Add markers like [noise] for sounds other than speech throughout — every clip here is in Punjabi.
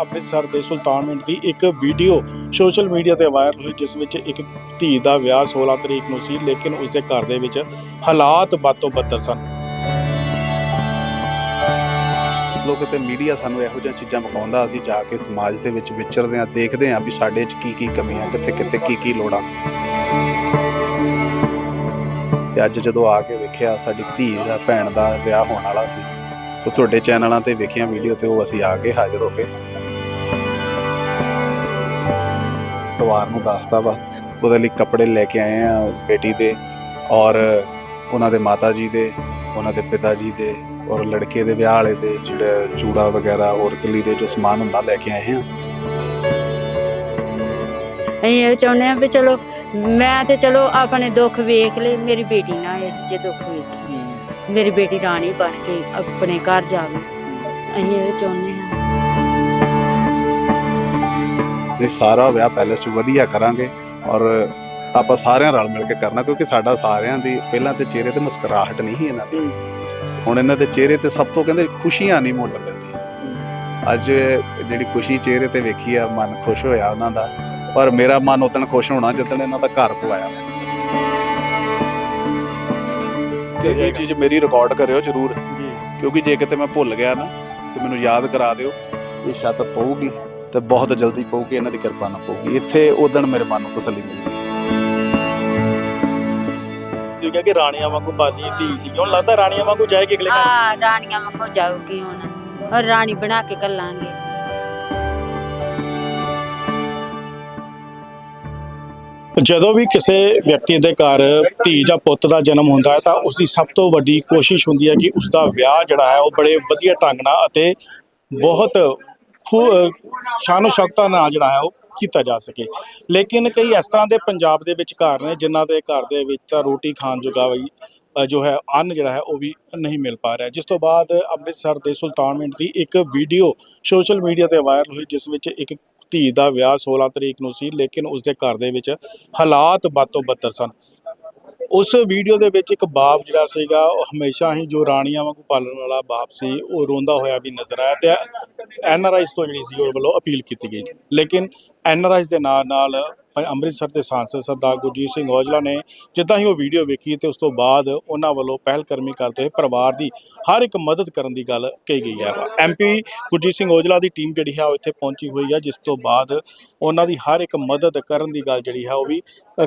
ਅੰਮ੍ਰਿਤਸਰ ਦੇ ਸੁਲਤਾਨਵਿੰਡ ਦੀ ਇੱਕ ਵੀਡੀਓ ਸੋਸ਼ਲ ਮੀਡੀਆ ਤੇ ਵਾਇਰਲ ਹੋਈ, ਜਿਸ ਵਿੱਚ ਇੱਕ ਧੀ ਦਾ ਵਿਆਹ 16 ਤਰੀਕ ਨੂੰ ਸੀ, ਲੇਕਿਨ ਉਸ ਦੇ ਘਰ ਦੇ ਵਿੱਚ ਹਾਲਾਤ ਬਾਤੋਂ ਬੱਤਰ ਸਨ। ਲੋਕ ਤੇ ਮੀਡੀਆ ਸਾਨੂੰ ਇਹੋ ਜਿਹੀਆਂ ਚੀਜ਼ਾਂ ਵਿਖਾਉਂਦਾ, ਅਸੀਂ ਜਾ ਕੇ ਸਮਾਜ ਦੇ ਵਿੱਚ ਵਿਚਰਦੇ ਹਾਂ, ਦੇਖਦੇ ਹਾਂ ਵੀ ਸਾਡੇ 'ਚ ਕੀ ਕੀ ਕਮੀਆਂ ਕਿੱਥੇ ਕਿੱਥੇ ਕੀ ਕੀ ਲੋੜਾਂ। ਤੇ ਅੱਜ ਜਦੋਂ ਆ ਕੇ ਵੇਖਿਆ, ਸਾਡੀ ਧੀ ਦਾ, ਭੈਣ ਦਾ ਵਿਆਹ ਹੋਣ ਵਾਲਾ ਸੀ, ਤੇ ਤੁਹਾਡੇ ਚੈਨਲਾਂ ਤੇ ਵੇਖੀਆਂ ਵੀਡੀਓ ਤੇ ਉਹ ਅਸੀਂ ਆ ਕੇ ਹਾਜ਼ਰ ਹੋ ਗਏ। ਪਰਿਵਾਰ ਨੂੰ ਦੱਸਦਾ ਵਾ। ਉਹਦੇ ਲਈ ਕੱਪੜੇ ਲੈ ਕੇ ਆਏ ਆ ਬੇਟੀ ਦੇ ਔਰ ਉਹਨਾਂ ਦੇ ਮਾਤਾ ਜੀ ਦੇ ਉਹਨਾਂ ਦੇ ਪਿਤਾ ਜੀ ਦੇ ਔਰ ਲੜਕੇ ਦੇ ਵਿਆਹ ਵਾਲੇ ਦੇ ਜਿਹੜੇ ਚੂੜਾ ਵਗੈਰਾ ਹੋਰ ਕਲੀਰੇ ਜੋ ਸਮਾਨ ਹੁੰਦਾ ਲੈ ਕੇ ਆਏ ਆ। ਅਸੀਂ ਇਹ ਚਾਹੁੰਦੇ ਆ ਵੀ ਚਲੋ ਮੈਂ ਤੇ ਚਲੋ ਆਪਣੇ ਦੁੱਖ ਵੇਖ ਲਏ ਮੇਰੀ ਬੇਟੀ ਨਾ ਇਹ ਜੇ ਦੁੱਖ ਵੇਖੇ। ਮੇਰੀ ਬੇਟੀ ਰਾਣੀ ਬਣ ਕੇ ਆਪਣੇ ਘਰ ਜਾਵੇ। ਅਸੀਂ ਇਹ ਚਾਹੁੰਦੇ ਹਾਂ। ਇਹ ਸਾਰਾ ਵਿਆਹ ਪੈਲੇਸ 'ਚ ਵਧੀਆ ਕਰਾਂਗੇ ਔਰ ਆਪਾਂ ਸਾਰਿਆਂ ਰਲ ਮਿਲ ਕੇ ਕਰਨਾ ਕਿਉਂਕਿ ਸਾਡਾ ਸਾਰਿਆਂ ਦੀ ਪਹਿਲਾਂ ਤੇ ਚਿਹਰੇ ਤੇ ਮੁਸਕਰਾਹਟ ਨਹੀਂ ਸੀ ਇਹਨਾਂ ਦੀ। ਹੁਣ ਇਹਨਾਂ ਦੇ ਚਿਹਰੇ ਤੇ ਸਭ ਤੋਂ ਕਹਿੰਦੇ ਖੁਸ਼ੀਆਂ ਨਹੀਂ ਮੁੱਲ ਮਿਲਦੀਆਂ। ਅੱਜ ਜਿਹੜੀ ਖੁਸ਼ੀ ਚਿਹਰੇ ਤੇ ਵੇਖੀ ਆ ਮਨ ਖੁਸ਼ ਹੋਇਆ ਉਹਨਾਂ ਦਾ ਪਰ ਮੇਰਾ ਮਨ ਉਤਨ ਖੁਸ਼ ਹੋਣਾ ਜਦੋਂ ਇਹਨਾਂ ਦਾ ਘਰ ਪਵਾਇਆ ਮੈਂ। ਤੇ ਇਹ ਚੀਜ਼ ਮੇਰੀ ਰਿਕਾਰਡ ਕਰਿਓ ਜਰੂਰ ਜੀ। ਕਿਉਂਕਿ ਜੇ ਕਿਤੇ ਮੈਂ ਭੁੱਲ ਗਿਆ ਨਾ ਤੇ ਮੈਨੂੰ ਯਾਦ ਕਰਾ ਦਿਓ। ਇਹ ਛੱਤ ਪਊਗੀ। ਤੇ ਬਹੁਤ ਜਲਦੀ ਪਊਗੀ ਇਹਨਾਂ ਦੀ ਕਿਰਪਾ ਨਾਲ ਪਊਗੀ। ਇੱਥੇ ਉਦਣ ਮੇਰੇ ਮਨ ਨੂੰ ਤਸੱਲੀ ਮਿਲੂਗੀ। ਤੁਸੀਂ ਕਿਹਾ ਕਿ ਰਾਣੀਆਂ ਵਾਂਗੂ ਬਾਲੀ ਧੀ ਸੀ ਹੁਣ ਲੱਗਦਾ ਰਾਣੀਆਂ ਵਾਂਗੂ ਜਾਏਗੀ ਅਗਲੇ ਘਰ। ਆ ਰਾਣੀਆਂ ਵਾਂਗੂ ਜਾਊਗੀ ਹੁਣ। ਔਰ ਰਾਣੀ ਬਣਾ ਕੇ ਕੱਲਾਂਗੇ ਜਦੋਂ ਵੀ ਕਿਸੇ ਵਿਅਕਤੀ ਦੇ ਘਰ ਧੀ ਜਾਂ ਪੁੱਤ ਦਾ ਜਨਮ ਹੁੰਦਾ ਹੈ ਤਾਂ ਉਸ ਦੀ ਸਭ ਤੋਂ ਵੱਡੀ ਕੋਸ਼ਿਸ਼ ਹੁੰਦੀ ਹੈ ਕਿ ਉਸ ਦਾ ਵਿਆਹ ਜਿਹੜਾ ਹੈ ਉਹ ਬੜੇ ਵਧੀਆ ਢੰਗ ਨਾਲ ਅਤੇ ਬਹੁਤ ਸ਼ਾਨੋ ਸ਼ੌਕਤਾਂ ਨਾਲ ਜਿਹੜਾ ਹੈ ਉਹ ਕੀਤਾ ਜਾ ਸਕੇ। ਲੇਕਿਨ ਕਈ ਇਸ ਤਰ੍ਹਾਂ ਦੇ ਪੰਜਾਬ ਦੇ ਵਿੱਚ ਘਰ ਨੇ ਜਿਨ੍ਹਾਂ ਦੇ ਘਰ ਦੇ ਵਿੱਚ ਤਾਂ ਰੋਟੀ ਖਾਣ ਜੋਗਾ ਵੀ ਜੋ ਹੈ ਅੰਨ ਜਿਹੜਾ ਹੈ ਉਹ ਵੀ ਨਹੀਂ ਮਿਲ ਪਾ ਰਿਹਾ। ਜਿਸ ਤੋਂ ਬਾਅਦ ਅੰਮ੍ਰਿਤਸਰ ਦੇ ਸੁਲਤਾਨ ਮਿੰਟ ਦੀ ਇੱਕ ਵੀਡੀਓ ਸੋਸ਼ਲ ਮੀਡੀਆ ਤੇ ਵਾਇਰਲ ਹੋਈ, ਜਿਸ ਵਿੱਚ ਇੱਕ ਧੀ ਦਾ ਵਿਆਹ 16 ਤਰੀਕ ਨੂੰ ਸੀ, ਲੇਕਿਨ ਉਸ ਦੇ ਘਰ ਦੇ ਵਿੱਚ ਹਾਲਾਤ ਬਾਤੋਂ ਬੱਤਰ ਸਨ। ਉਸ ਵੀਡੀਓ ਦੇ ਵਿੱਚ ਇੱਕ ਬਾਪ ਜਿਹੜਾ ਸੀਗਾ, ਉਹ ਹਮੇਸ਼ਾ ਹੀ ਜੋ ਰਾਣੀਆਂ ਵਾਂਗੂ ਪਾਲਣ ਵਾਲਾ ਬਾਪ ਸੀ, ਉਹ ਰੋਂਦਾ ਹੋਇਆ ਵੀ ਨਜ਼ਰ ਆਇਆ ਤੇ ਐਨ ਆਰ ਆਈਜ਼ ਤੋਂ ਜਿਹੜੀ ਸੀ ਉਹ ਵੱਲੋਂ ਅਪੀਲ ਕੀਤੀ ਗਈ। ਲੇਕਿਨ ਐਨ ਆਰ ਆਈਜ਼ ਦੇ ਨਾਲ ਨਾਲ ਅੰਮ੍ਰਿਤਸਰ ਦੇ ਸਾਂਸਦ ਸਰਦਾਰ ਗੁਰਜੀਤ ਸਿੰਘ ਔਜਲਾ ਨੇ ਜਿੱਦਾਂ ਹੀ ਉਹ ਵੀਡੀਓ ਵੇਖੀ ਤੇ ਉਸ ਤੋਂ ਬਾਅਦ ਉਹਨਾਂ ਵੱਲੋਂ ਪਹਿਲਕਰਮੀ ਕਰਦੇ ਹੋਏ ਪਰਿਵਾਰ ਦੀ ਹਰ ਇੱਕ ਮਦਦ ਕਰਨ ਦੀ ਗੱਲ ਕਹੀ ਗਈ ਹੈ। ਐਮਪੀ ਗੁਰਜੀਤ ਸਿੰਘ ਔਜਲਾ ਦੀ ਟੀਮ ਜਿਹੜੀ ਹੈ ਉਹ ਇੱਥੇ ਪਹੁੰਚੀ ਹੋਈ ਹੈ, ਜਿਸ ਤੋਂ ਬਾਅਦ ਉਹਨਾਂ ਦੀ ਹਰ ਇੱਕ ਮਦਦ ਕਰਨ ਦੀ ਗੱਲ ਜਿਹੜੀ ਹੈ ਉਹ ਵੀ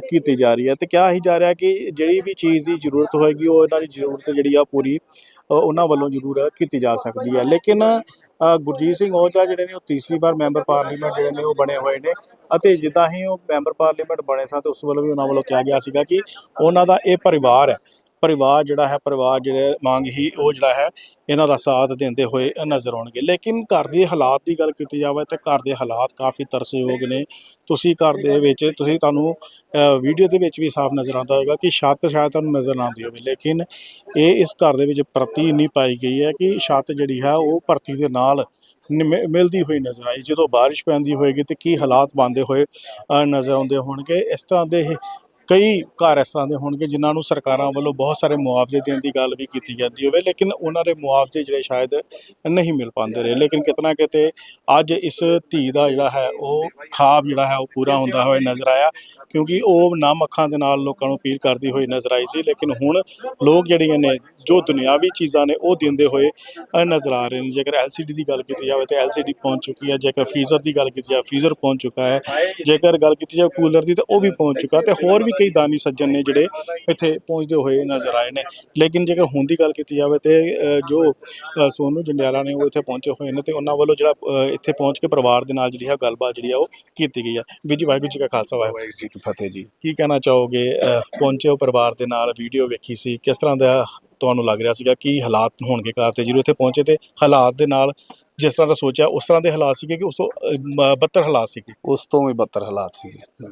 ਕੀਤੀ ਜਾ ਰਹੀ ਹੈ ਤੇ ਕਿਹਾ ਹੀ ਜਾ ਰਿਹਾ ਕਿ ਜਿਹੜੀ ਵੀ ਚੀਜ਼ ਦੀ ਜ਼ਰੂਰਤ ਹੋਏਗੀ, ਉਹ ਇਹਨਾਂ ਦੀ ਜ਼ਰੂਰਤ ਜਿਹੜੀ ਆ ਪੂਰੀ ਉਹਨਾਂ ਵੱਲੋਂ ਜ਼ਰੂਰ ਕੀਤੀ ਜਾ ਸਕਦੀ ਹੈ। ਲੇਕਿਨ ਅ, ਗੁਰਜੀਤ ਸਿੰਘ ਔਜਲਾ ਜਿਹੜੇ ਨੇ ਉਹ ਤੀਸਰੀ ਵਾਰ ਮੈਂਬਰ ਪਾਰਲੀਮੈਂਟ ਜਿਹੜੇ ਨੇ ਉਹ ਬਣੇ ਹੋਏ ਨੇ ਅਤੇ ਜਿੱਦਾਂ ਹੀ ਉਹ ਮੈਂਬਰ ਪਾਰਲੀਮੈਂਟ ਬਣੇ ਸਨ ਤੇ ਉਸ ਵੱਲੋਂ ਵੀ ਉਹਨਾਂ ਵੱਲੋਂ ਕਿਹਾ ਗਿਆ ਸੀਗਾ ਕਿ ਉਹਨਾਂ ਦਾ ਇਹ ਪਰਿਵਾਰ ਹੈ। ਪਰਿਵਾਰ ਜਿਹੜਾ ਹੈ, ਪਰਿਵਾਰ ਜਿਹੜੇ ਮੰਗ ਹੀ ਉਹ ਜਿਹੜਾ ਹੈ, ਇਹਨਾਂ ਦਾ ਸਾਥ ਦਿੰਦੇ ਹੋਏ ਨਜ਼ਰ ਆਉਣਗੇ। ਲੇਕਿਨ ਘਰ ਦੇ ਹਾਲਾਤ ਦੀ ਗੱਲ ਕੀਤੀ ਜਾਵੇ ਤਾਂ ਘਰ ਦੇ ਹਾਲਾਤ ਕਾਫੀ ਤਰਸਯੋਗ ਨੇ। ਤੁਸੀਂ ਘਰ ਦੇ ਵਿੱਚ, ਤੁਸੀਂ ਤੁਹਾਨੂੰ ਵੀਡੀਓ ਦੇ ਵਿੱਚ ਵੀ ਸਾਫ਼ ਨਜ਼ਰ ਆਉਂਦਾ ਹੋਵੇਗਾ ਕਿ ਛੱਤ ਸ਼ਾਇਦ ਤੁਹਾਨੂੰ ਨਜ਼ਰ ਨਾ ਆਉਂਦੀ ਹੋਵੇ, ਲੇਕਿਨ ਇਹ ਇਸ ਘਰ ਦੇ ਵਿੱਚ ਪ੍ਰਤੀ ਨਹੀਂ ਪਾਈ ਗਈ ਹੈ ਕਿ ਛੱਤ ਜਿਹੜੀ ਹੈ, ਉਹ ਭਰਤੀ ਦੇ ਨਾਲ ਨਿ- ਮਿਲਦੀ ਹੋਈ ਨਜ਼ਰ ਆਈ। ਜਦੋਂ ਬਾਰਿਸ਼ ਪੈਂਦੀ ਹੋਏਗੀ ਤੇ ਕੀ ਹਾਲਾਤ ਬਣਦੇ ਹੋਏ ਨਜ਼ਰ ਆਉਂਦੇ ਹੋਣਗੇ। ਇਸ ਤਰ੍ਹਾਂ ਦੇ ਕਈ ਘਰ ਇਸ ਤਰ੍ਹਾਂ ਦੇ ਹੋਣਗੇ ਜਿਨ੍ਹਾਂ ਨੂੰ ਸਰਕਾਰਾਂ ਵੱਲੋਂ ਬਹੁਤ ਸਾਰੇ ਮੁਆਵਜ਼ੇ ਦੇਣ ਦੀ ਗੱਲ ਵੀ ਕੀਤੀ ਜਾਂਦੀ ਹੋਵੇ, ਲੇਕਿਨ ਉਹਨਾਂ ਦੇ ਮੁਆਵਜ਼ੇ ਜਿਹੜੇ ਸ਼ਾਇਦ ਨਹੀਂ ਮਿਲ ਪਾਉਂਦੇ ਰਹੇ। ਲੇਕਿਨ ਕਿਤਨਾ ਕਿਤੇ ਅੱਜ ਇਸ ਧੀ ਦਾ ਜਿਹੜਾ ਹੈ, ਉਹ ਖਾਬ ਜਿਹੜਾ ਹੈ, ਉਹ ਪੂਰਾ ਹੁੰਦਾ ਹੋਇਆ ਨਜ਼ਰ ਆਇਆ, ਕਿਉਂਕਿ ਉਹ ਨਮ ਅੱਖਾਂ ਦੇ ਨਾਲ ਲੋਕਾਂ ਨੂੰ ਅਪੀਲ ਕਰਦੀ ਹੋਈ ਨਜ਼ਰ ਆਈ ਸੀ, ਲੇਕਿਨ ਹੁਣ ਲੋਕ ਜਿਹੜੀਆਂ ਨੇ, ਜੋ ਦੁਨਿਆਵੀ ਚੀਜ਼ਾਂ ਨੇ, ਉਹ ਦਿੰਦੇ ਹੋਏ ਨਜ਼ਰ ਆ ਰਹੇ ਨੇ। ਜੇਕਰ LCD ਦੀ ਗੱਲ ਕੀਤੀ ਜਾਵੇ ਤਾਂ LCD ਪਹੁੰਚ ਚੁੱਕੀ ਹੈ, ਜੇਕਰ ਫ੍ਰੀਜ਼ਰ ਦੀ ਗੱਲ ਕੀਤੀ ਜਾਵੇ, ਫ੍ਰੀਜ਼ਰ ਪਹੁੰਚ ਚੁੱਕਾ ਹੈ, ਜੇਕਰ ਗੱਲ ਕੀਤੀ ਜਾਵੇ ਕੂਲਰ ਦੀ ਤਾਂ ਉਹ ਵੀ ਪਹੁੰਚ ਚੁੱਕਾ ਤੇ ਹੋਰ ਵੀ ਕਈ ਦਾਨੀ ਸੱਜਣ ਨੇ ਜਿਹੜੇ ਇੱਥੇ ਪਹੁੰਚਦੇ ਹੋਏ ਨਜ਼ਰ ਆਏ ਨੇ। ਲੇਕਿਨ ਜੇਕਰ ਹੁਣ ਦੀ ਗੱਲ ਕੀਤੀ ਜਾਵੇ ਤੇ ਜੋ ਸੋਨੂ ਜੰਡਿਆਲਾ ਨੇ ਉਹ ਇੱਥੇ ਪਹੁੰਚੇ ਹੋਏ ਨੇ ਤੇ ਉਹਨਾਂ ਵੱਲੋਂ ਜਿਹੜਾ ਇੱਥੇ ਪਹੁੰਚ ਕੇ ਪਰਿਵਾਰ ਦੇ ਨਾਲ ਜਿਹੜੀ ਹੈ ਗੱਲਬਾਤ ਜਿਹੜੀ ਆ ਉਹ ਕੀਤੀ ਗਈ ਆ। ਵੀਰ ਜੀ ਵਾਹਿਗੁਰੂ ਜੀ ਕਾ ਖਾਲਸਾ ਵਾਹਿਗੁਰੂ ਜੀ ਕੀ ਫਤਿਹ ਜੀ। ਕੀ ਕਹਿਣਾ ਚਾਹੋਗੇ? ਪਹੁੰਚੇ ਹੋ ਪਰਿਵਾਰ ਦੇ ਨਾਲ ਵੀਡੀਓ ਵੇਖੀ ਸੀ ਕਿਸ ਤਰ੍ਹਾਂ ਦਾ ਤੁਹਾਨੂੰ ਲੱਗ ਰਿਹਾ ਸੀਗਾ? ਕੀ ਹਾਲਾਤ ਹੋਣਗੇ ਘਰ ਤੇ ਜਦੋਂ ਇੱਥੇ ਪਹੁੰਚੇ ਤੇ ਹਾਲਾਤ ਦੇ ਨਾਲ ਜਿਸ ਤਰ੍ਹਾਂ ਦਾ ਸੋਚਿਆ ਉਸ ਤਰ੍ਹਾਂ ਦੇ ਹਾਲਾਤ ਸੀਗੇ ਕਿ ਉਸ ਤੋਂ ਬੱਤਰ ਹਾਲਾਤ ਸੀਗੇ? ਉਸ ਤੋਂ ਵੀ ਬੱਤਰ ਹਾਲਾਤ ਸੀਗੇ।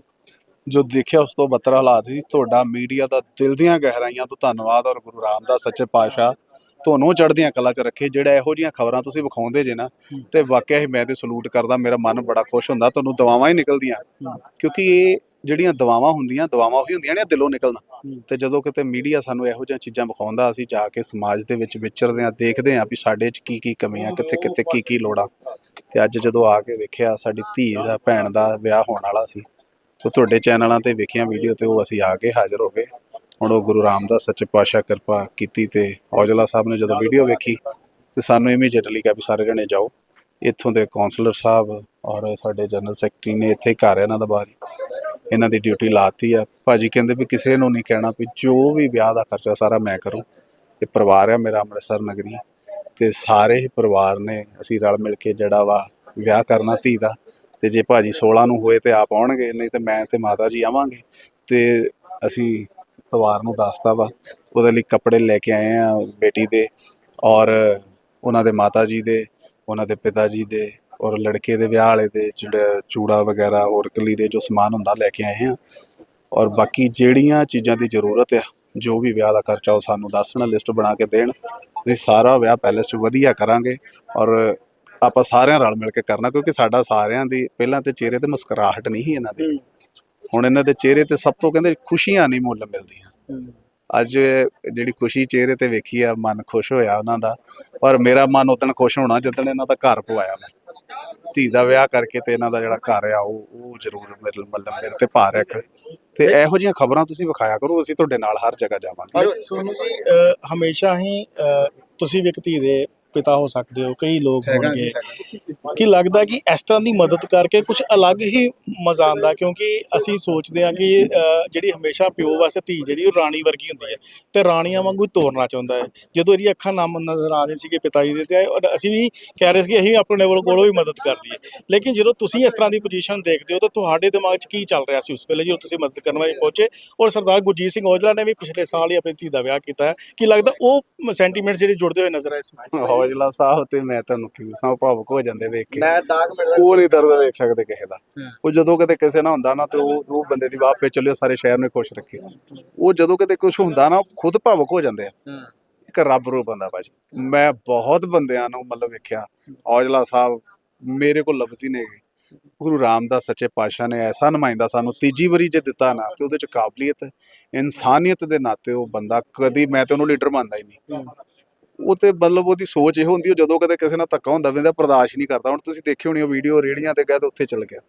ਜੋ ਦੇਖਿਆ ਉਸ ਤੋਂ ਬੱਤਰ ਹਾਲਾਤ ਸੀ ਤੁਹਾਡਾ ਮੀਡੀਆ ਦਾ ਦਿਲ ਦੀਆਂ ਗਹਿਰਾਈਆਂ ਤੋਂ ਧੰਨਵਾਦ ਔਰ ਗੁਰੂ ਰਾਮਦਾਸ ਸੱਚੇ ਪਾਤਸ਼ਾਹ ਤੁਹਾਨੂੰ ਚੜ੍ਹਦੀਆਂ ਕਲਾ 'ਚ ਰੱਖੇ ਜਿਹੜਾ ਇਹੋ ਜੀਆਂ ਖਬਰਾਂ ਤੁਸੀਂ ਵਿਖਾਉਂਦੇ ਜੇ ਨਾ ਤੇ ਵਾਕਿਆ ਹੀ ਮੈਂ ਤੇ ਸਲੂਟ ਕਰਦਾ ਮੇਰਾ ਮਨ ਬੜਾ ਖੁਸ਼ ਹੁੰਦਾ ਤੁਹਾਨੂੰ ਦਵਾਵਾਂ ਹੀ ਨਿਕਲਦੀਆਂ। ਕਿਉਂਕਿ ਇਹ ਜਿਹੜੀਆਂ ਦਵਾਵਾਂ ਹੁੰਦੀਆਂ ਦਵਾਵਾਂ ਉਹੀ ਹੁੰਦੀਆਂ ਨੇ ਦਿਲੋਂ ਨਿਕਲਣਾ। ਤੇ ਜਦੋਂ ਕਿਤੇ ਮੀਡੀਆ ਸਾਨੂੰ ਇਹੋ ਜਿਹੀਆਂ ਚੀਜ਼ਾਂ ਵਿਖਾਉਂਦਾ ਅਸੀਂ ਜਾ ਕੇ ਸਮਾਜ ਦੇ ਵਿੱਚ ਵਿਚਰਦੇ ਆ ਦੇਖਦੇ ਆ ਵੀ ਸਾਡੇ 'ਚ ਕੀ ਕੀ ਕਮੀਆਂ ਕਿੱਥੇ ਕਿੱਥੇ ਕੀ ਕੀ ਲੋੜਾਂ। ਤੇ ਅੱਜ ਜਦੋਂ ਆ ਕੇ ਵੇਖਿਆ ਸਾਡੀ ਧੀ ਦਾ ਭੈਣ ਦਾ ਵਿਆਹ ਹੋਣ ਵਾਲਾ ਸੀ ਤੇ ਤੁਹਾਡੇ ਚੈਨਲਾਂ ਤੇ ਵੇਖਿਆ ਵੀਡੀਓ ਤੇ ਉਹ ਅਸੀਂ ਆ ਕੇ ਹਾਜ਼ਰ ਹੋ ਗਏ। ਹੁਣ ਉਹ ਗੁਰੂ ਰਾਮਦਾਸ ਸੱਚੇ ਪਾਤਸ਼ਾਹ ਕਿਰਪਾ ਕੀਤੀ ਤੇ ਔਜਲਾ ਸਾਹਿਬ ਨੇ ਜਦੋਂ ਵੀਡੀਓ ਵੇਖੀ ਤੇ ਸਾਨੂੰ ਇਮੀਡੀਏਟਲੀ ਕਿਹਾ ਵੀ ਸਾਰੇ ਜਣੇ ਜਾਓ। ਇੱਥੋਂ ਦੇ ਕਾਉਂਸਲਰ ਸਾਹਿਬ ਔਰ ਸਾਡੇ ਜਨਰਲ ਸੈਕਟਰੀ ਨੇ ਇੱਥੇ ਘਰ ਹੈ ਇਹਨਾਂ ਦਾ ਬਾਹਰ। ਇਹਨਾਂ ਦੀ ਡਿਊਟੀ ਲਾਤੀ ਆ। ਭਾਜੀ ਕਹਿੰਦੇ ਵੀ ਕਿਸੇ ਨੂੰ ਨਹੀਂ ਕਹਿਣਾ ਵੀ ਜੋ ਵੀ ਵਿਆਹ ਦਾ ਖਰਚਾ ਸਾਰਾ ਮੈਂ ਕਰੂੰ। ਇਹ ਪਰਿਵਾਰ ਆ ਮੇਰਾ ਅੰਮ੍ਰਿਤਸਰ ਨਗਰੀ। ਤੇ ਸਾਰੇ ਹੀ ਪਰਿਵਾਰ ਨੇ ਅਸੀਂ ਰਲ ਮਿਲ ਕੇ ਜਿਹੜਾ ਵਾ ਵਿਆਹ ਕਰਨਾ ਧੀ ਦਾ ਤੇ ਜੇ ਭਾਜੀ 16 ਨੂੰ ਹੋਏ ਤੇ ਆਪ ਆਉਣਗੇ, ਨਹੀਂ ਤੇ ਮੈਂ ਤੇ ਮਾਤਾ ਜੀ ਆਵਾਂਗੇ। ਤੇ ਅਸੀਂ ਪਰਿਵਾਰ ਨੂੰ ਦੱਸਤਾ ਵਾ, ਉਹਦੇ ਲਈ ਕੱਪੜੇ ਲੈ ਕੇ ਆਏ ਆ ਬੇਟੀ ਦੇ ਔਰ ਉਹਨਾਂ ਦੇ ਮਾਤਾ ਜੀ ਦੇ, ਉਹਨਾਂ ਦੇ ਪਿਤਾ ਜੀ ਦੇ ਔਰ ਲੜਕੇ ਦੇ ਵਿਆਹ ਵਾਲੇ ਦੇ, ਜਿਹੜਾ ਚੂੜਾ ਵਗੈਰਾ ਹੋਰ ਕਲੀਰੇ ਜੋ ਸਮਾਨ ਹੁੰਦਾ ਲੈ ਕੇ ਆਏ ਆ। ਔਰ ਬਾਕੀ ਜਿਹੜੀਆਂ ਚੀਜ਼ਾਂ ਦੀ ਜ਼ਰੂਰਤ ਆ, ਜੋ ਵੀ ਵਿਆਹ ਦਾ ਖਰਚਾ ਉਹ ਸਾਨੂੰ ਦੱਸਣਾ, ਲਿਸਟ ਬਣਾ ਕੇ ਦੇਣ। ਅਸੀਂ ਸਾਰਾ ਵਿਆਹ ਪੈਲੇਸ 'ਚ ਵਧੀਆ ਕਰਾਂਗੇ ਔਰ ਆਪਾਂ ਸਾਰਿਆਂ ਰਲ ਮਿਲ ਕੇ ਕਰਨਾ ਕਿਉਂਕਿ ਸਾਡਾ ਸਾਰਿਆਂ ਦੀ ਪਹਿਲਾਂ ਤੇ ਚਿਹਰੇ ਤੇ ਮੁਸਕਰਾਹਟ ਨਹੀਂ ਸੀ ਇਹਨਾਂ ਦੀ। ਹੁਣ ਇਹਨਾਂ ਦੇ ਚਿਹਰੇ ਤੇ ਸਭ ਤੋਂ ਕਹਿੰਦੇ ਖੁਸ਼ੀਆਂ ਨਹੀਂ ਮੁੱਲ ਮਿਲਦੀਆਂ। ਅੱਜ ਜਿਹੜੀ ਖੁਸ਼ੀ ਚਿਹਰੇ ਤੇ ਵੇਖੀ ਆ ਮਨ ਖੁਸ਼ ਹੋਇਆ ਉਹਨਾਂ ਦਾ। ਪਰ ਮੇਰਾ ਮਨ ਉਦੋਂ ਖੁਸ਼ ਹੋਣਾ ਜਦੋਂ ਇਹਨਾਂ ਦਾ ਘਰ ਪਵਾਇਆ ਮੈਂ। ਧੀ ਦਾ ਵਿਆਹ ਕਰਕੇ ਤੇ ਇਹਨਾਂ ਦਾ ਜਿਹੜਾ ਘਰ ਆ ਉਹ ਉਹ ਜ਼ਰੂਰ ਮੇਰੇ ਮਤਲਬ ਮੇਰੇ ਤੇ ਭਾਰ ਹੈ ਇੱਕ। ਤੇ ਇਹੋ ਜਿਹੀਆਂ ਖਬਰਾਂ ਤੁਸੀਂ ਵਿਖਾਇਆ ਕਰੋ ਅਸੀਂ ਤੁਹਾਡੇ ਨਾਲ ਹਰ ਜਗ੍ਹਾ ਜਾਵਾਂਗੇ। ਸੋਨੂ ਜੀ ਹਮੇਸ਼ਾ ਹੀ ਤੁਸੀਂ ਵੀ ਇੱਕ ਧੀ ਦੇ ਪਿਤਾ ਹੋ ਸਕਦੇ ਹੋ ਕਈ ਲੋਕ ਹੋਣਗੇ। ਕਿ ਲੱਗਦਾ ਕਿ ਇਸ ਤਰ੍ਹਾਂ ਦੀ ਮਦਦ ਕਰਕੇ ਕੁਝ ਅਲੱਗ ਹੀ ਮਜ਼ਾ ਆਉਂਦਾ? ਕਿਉਂਕਿ ਅਸੀਂ ਸੋਚਦੇ ਹਾਂ ਕਿ ਜਿਹੜੀ ਹਮੇਸ਼ਾ ਪਿਓ ਵਾਸਤੇ ਧੀ ਜਿਹੜੀ ਉਹ ਰਾਣੀ ਵਰਗੀ ਹੁੰਦੀ ਹੈ ਤੇ ਰਾਣੀਆਂ ਵਾਂਗੂ ਹੀ ਤੋਰਨਾ ਚਾਹੁੰਦਾ ਹੈ। ਜਦੋਂ ਇਹਦੀ ਅੱਖਾਂ ਨਮ ਨਜ਼ਰ ਆ ਰਹੀਆਂ ਸੀ ਕਿ ਪਿਤਾ ਜੀ ਦੇ ਤੇ ਔਰ ਅਸੀਂ ਵੀ ਕਹਿ ਰਹੇ ਸੀ ਕਿ ਅਸੀਂ ਆਪਣੇ ਲੈਵਲ ਕੋਲੋਂ ਵੀ ਮਦਦ ਕਰ ਦਈਏ। ਲੇਕਿਨ ਜਦੋਂ ਤੁਸੀਂ ਇਸ ਤਰ੍ਹਾਂ ਦੀ ਪੋਜੀਸ਼ਨ ਦੇਖਦੇ ਹੋ ਤਾਂ ਤੁਹਾਡੇ ਦਿਮਾਗ 'ਚ ਕੀ ਚੱਲ ਰਿਹਾ ਸੀ ਉਸ ਵੇਲੇ ਜਦੋਂ ਤੁਸੀਂ ਮਦਦ ਕਰਨ ਵਾਲੇ ਪਹੁੰਚੇ? ਔਰ ਸਰਦਾਰ ਗੁਰਜੀਤ ਸਿੰਘ ਔਜਲਾ ਨੇ ਵੀ ਪਿਛਲੇ ਸਾਲ ਹੀ ਆਪਣੀ ਧੀ ਦਾ ਵਿਆਹ ਕੀਤਾ ਹੈ। ਕੀ ਲੱਗਦਾ ਉਹ ਸੈਂਟੀਮੈਂਟ ਜਿਹੜੇ ਜੁੜਦੇ ਹੋਏ ਨਜ਼ਰ ਆਏ ਸੀ [laughs] ਹੌਜਲਾ ਸਾਹਿਬ ਤੇ ਮੈਂ ਤੁਹਾਨੂੰ ਕੀ ਦੱਸਾਂ ਭਾਵੁਕ ਹੋ ਜਾਂਦੇ ਵੇਖ ਕੇ। ਮੈਂ ਦਾਗ ਮਿਲਦਾ ਉਹ ਨਹੀਂ ਦਰਦ ਵੇਖ ਸਕਦੇ ਕਿਸੇ ਦਾ। ਉਹ ਜਦੋਂ ਕਿਤੇ ਕਿਸੇ ਨਾਲ ਹੁੰਦਾ ਨਾ ਤੇ ਉਹ ਉਹ ਬੰਦੇ ਦੀ ਪੇ ਚੱਲਿਓ ਸਾਰੇ ਸ਼ਹਿਰ ਨੂੰ ਖੁਸ਼ ਰੱਖੇ ਉਹ ਜਦੋਂ ਕਿਤੇ ਕੁਝ ਹੁੰਦਾ ਨਾ ਖੁਦ ਭਾਵੁਕ ਹੋ ਜਾਂਦੇ ਆ। ਇੱਕ ਰੱਬ ਰੂਪ ਬੰਦਾ ਭਾਜੀ ਮੈਂ ਬਹੁਤ ਬੰਦਿਆਂ ਨੂੰ ਮਤਲਬ ਵੇਖਿਆ ਔਜਲਾ ਸਾਹਿਬ ਮੇਰੇ ਕੋਲ ਲਫ਼ਜ਼ ਹੀ ਨਹੀਂ ਗੁਰੂ ਰਾਮਦਾਸ ਸੱਚੇ ਪਾਤਸ਼ਾਹ ਨੇ ਐਸਾ ਨੁਮਾਇੰਦਾ ਸਾਨੂੰ ਤੀਜੀ ਵਾਰੀ ਜੇ ਦਿੱਤਾ ਨਾ ਤੇ ਉਹਦੇ ਚ ਕਾਬਲੀਅਤ ਇਨਸਾਨੀਅਤ ਦੇ ਨਾਤੇ ਉਹ ਬੰਦਾ ਕਦੀ ਮੈਂ ਤੇ ਉਹਨੂੰ ਲੀਡਰ ਮੰਨਦਾ ਹੀ ਨਹੀਂ। ਉਹ ਤੇ ਮਤਲਬ ਉਹਦੀ ਸੋਚ ਇਹ ਹੁੰਦੀ ਉਹ ਜਦੋਂ ਕਦੇ ਕਿਸੇ ਨਾਲ ਧੱਕਾ ਹੁੰਦਾ ਵੈਂਦਾ ਬਰਦਾਸ਼ਤ ਨਹੀਂ ਕਰਦਾ। ਹੁਣ ਤੁਸੀਂ ਦੇਖੀ ਹੋਣੀ ਉਹ ਵੀਡੀਓ ਰੇੜੀਆਂ ਤੇ ਗਏ ਤੇ ਉੱਥੇ ਚਲ ਗਿਆ।